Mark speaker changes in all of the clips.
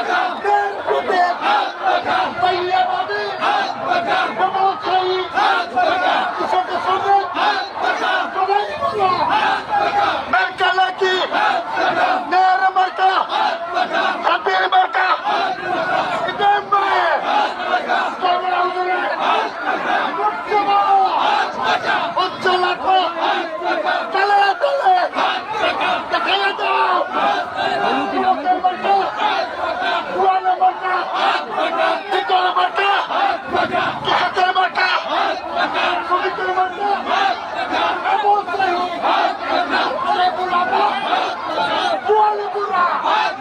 Speaker 1: লক্ষ্যপুরে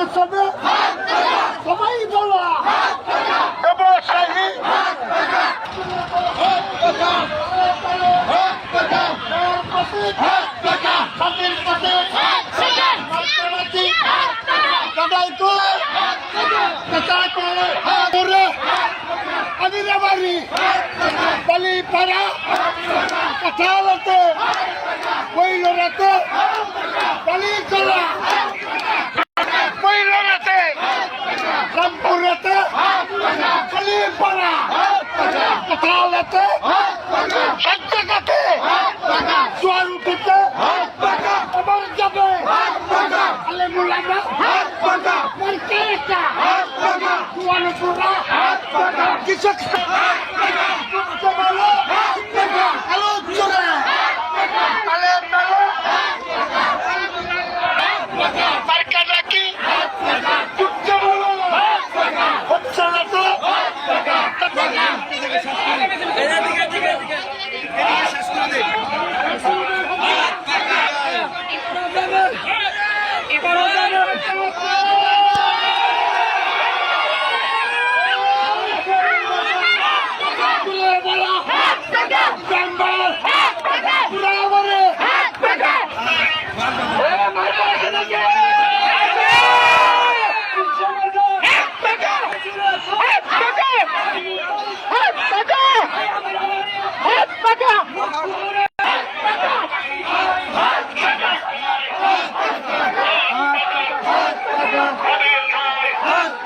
Speaker 1: কৃষকের সবে সবাই বলা। ব্যবসায়ী আদিরাবাড়ি বালিপাড়া কাঁঠালতে বইলরাতে বালিতলা বইলরাতে রামপুরেতে বালিপাড়া কাঁঠালতে সজ্জাকাতে জোয়ার উঠেছে এবার যাবে আলে জোয়ার পুরা কৃষক 啊！